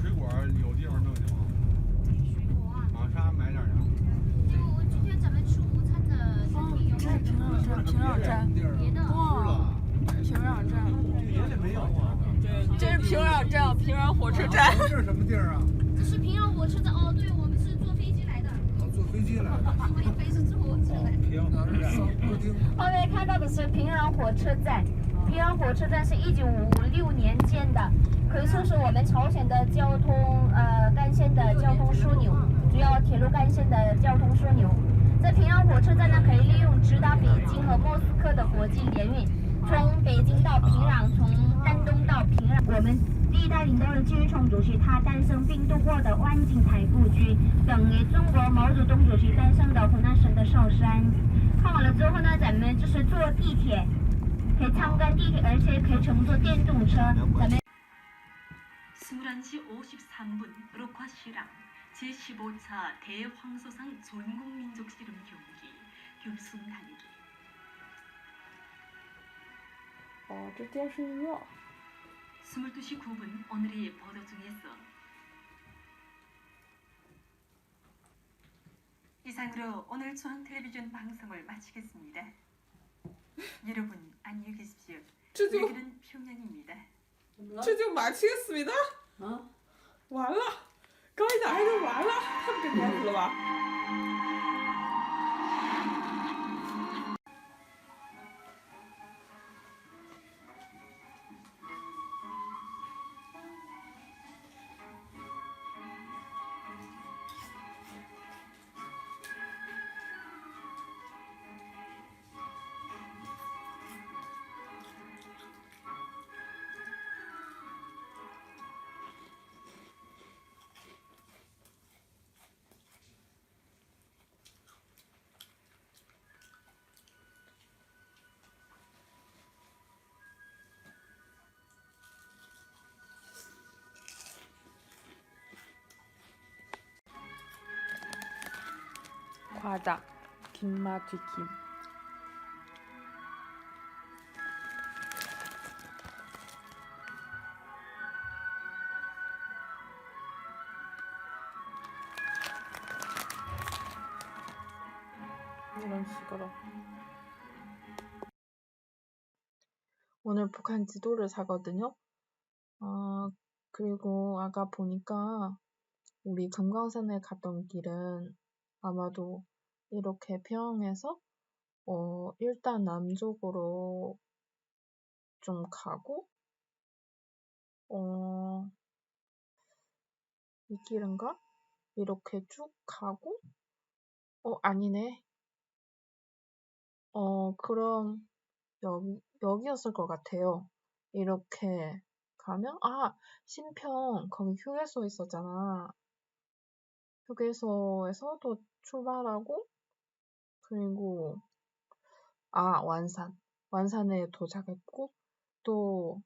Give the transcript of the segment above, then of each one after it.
水果，有地方弄去吗？水果啊，啊，啥买点去？因为我今天咱们吃午餐的餐厅有这是平壤站，平壤站，别的。哇，平壤站，别的没有啊。这是平壤站，平壤火车站。这是什么地儿啊？这是平壤火车站哦，对，我们是坐飞机来的，啊，坐飞机来的。我以为是坐火车来的。平，客厅。后面看到的是平壤火车站。平壤火车站是一九五六年建的，可以说是我们朝鲜的交通呃干线的交通枢纽，主要铁路干线的交通枢纽。在平壤火车站呢，可以利用直达北京和莫斯科的国际联运，从北京到平壤，从丹东到平壤。我们第一代领导人金日成主席他诞生并度过的万景台故居，等于中国毛泽东主席诞生的湖南省的韶山。看完了之后呢，咱们就是坐地铁。可以参观地铁，而且可以乘坐电动车。咱们 21시 53분 록화 시랑 제15차 대황소상 전국 민족 씨름 경기 결승 단계 哦，这电视预热。 22시 9분 오늘이 보도 중에서 이상으로 오늘 중앙 텔레비전 방송을 마치겠습니다. 여러분 안녕히 계십시오. 这就 여기는 평양입니다. 这就马切思密达。 啊，完了，高一点还就完了，太不给面子了吧？ 과자, 김맛 튀김. 이런 식으로. 오늘 북한 지도를 사거든요. 어, 그리고 아까 보니까 우리 금강산에 갔던 길은 아마도 이렇게 평에서 어, 일단 남쪽으로 좀 가고 어, 이 길인가? 이렇게 쭉 가고 어, 아니네. 어, 그럼 여기, 여기였을 것 같아요. 이렇게 가면, 아, 신평, 거기 휴게소 있었잖아. 휴게소에서 또 출발하고, 그리고, 아, 완산. 완산에 도착했고, 또,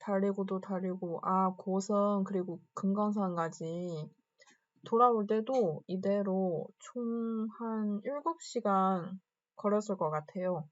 달리고 또 달리고, 아, 고성, 그리고 금강산까지 돌아올 때도 이대로 총 한 7시간 걸었을 것 같아요.